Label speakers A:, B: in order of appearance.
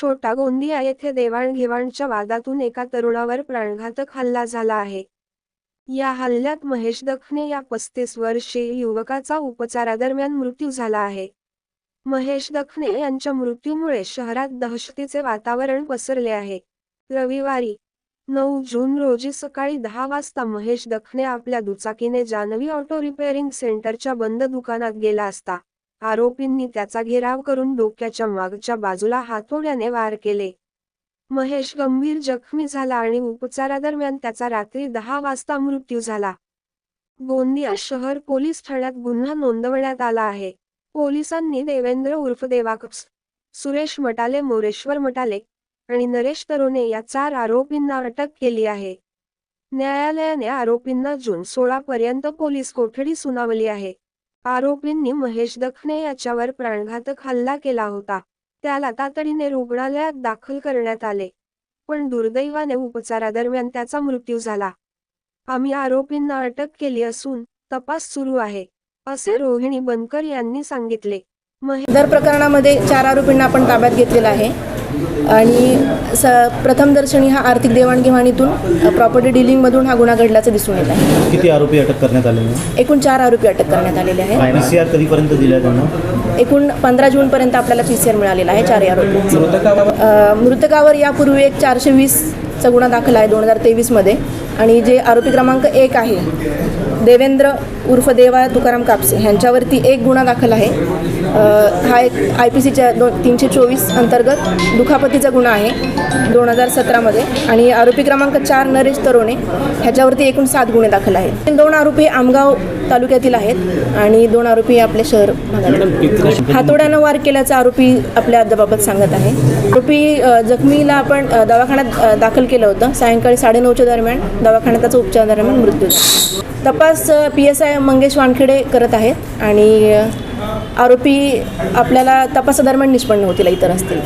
A: छोटा गोंदिया येथे देवाणघेवाणच्या वादातून एका तरुणावर प्राणघातक हल्ला झाला आहे. या हल्ल्यात महेश दखने या पस्तीस वर्षे युवकाचा उपचारादरम्यान मृत्यू झाला आहे. महेश दखने यांच्या मृत्यूमुळे शहरात दहशतीचे वातावरण पसरले आहे. रविवारी नऊ जून रोजी सकाळी दहा वाजता महेश दखने आपल्या दुचाकीने जानवी ऑटो रिपेअरिंग सेंटरच्या बंद दुकानात गेला असता. आरोपींनी त्याचा घेराव करून डोक्याच्या मागच्या बाजूला हातोड्याने वार केले. महेश गंभीर जखमी झाला आणि उपचारादरम्यान त्याचा रात्री दहा वाजता मृत्यू झाला. गोंदिया शहर पोलीस ठाण्यात गुन्हा नोंदवण्यात आला आहे. पोलिसांनी देवेंद्र उर्फ देवाकप्स सुरेश मटाले मोरेश्वर मटाले आणि नरेश तरोने या चार आरोपींना अटक केली आहे. न्यायालयाने आरोपींना जून सोळा पर्यंत पोलीस कोठडी सुनावली आहे. आरोपींनी महेश दखने याच्यावर प्राणघातक हल्ला केला होता. त्याला तातडीने रुग्णालयात दाखल करण्यात आले. पण दुर्दैवाने उपचारादरम्यान त्याचा मृत्यू झाला. आम्ही आरोपींना अटक केली असून तपास सुरू आहे असे रोहिणी बनकर यांनी सांगितले. महेश
B: दर प्रकरणामध्ये चार आरोपींना आपण ताब्यात घेतलेला आहे. आणि स प्रथमदर्शनी हा आर्थिक देवाणघेवाणीतून प्रॉपर्टी डिलिंगमधून हा गुन्हा घडल्याचं दिसून येत आहे.
C: किती आरोपी अटक करण्यात आलेले आहेत?
B: एकूण चार आरोपी अटक करण्यात आलेले आहे
C: पी सी आर कधीपर्यंत दिला त्यांना?
B: एकूण पंधरा जूनपर्यंत आपल्याला पी सी आर मिळालेला आहे चारही आरोपी. मृतकावर? यापूर्वी एक चारशे वीसचा गुन्हा दाखल आहे दोन हजार तेवीसमध्ये. आणि जे आरोपी क्रमांक एक आहे देवेंद्र उर्फ देवा तुकाराम कापसे ह्यांच्यावरती एक गुन्हा दाखल आहे. हा एक आय पी सीच्या दोन तीनशे चोवीस अंतर्गत दुखापतीचा गुन्हा आहे दोन हजार सतरामध्ये. आणि आरोपी क्रमांक चार नरेश तरोणे ह्याच्यावरती एकूण सात गुन्हे दाखल आहेत. दोन आरोपी आमगाव तालुक्यातील आहेत आणि दोन आरोपी आपले शहर हातोड्यानं वार केल्याचा आरोपी आपल्या अर्जाबाबत सांगत आहे. आरोपी जखमीला आपण दवाखान्यात दाखल केलं होतं. सायंकाळी साडेनऊच्या दरम्यान दवाखान्यात त्याचा उपचार दरम्यान मृत्यू झाला. तपास P S I Mangesh Wankhede करत आहेत आणि आरोपी आपल्याला तपासादरम्यान निष्पन्न होतील इतर असतील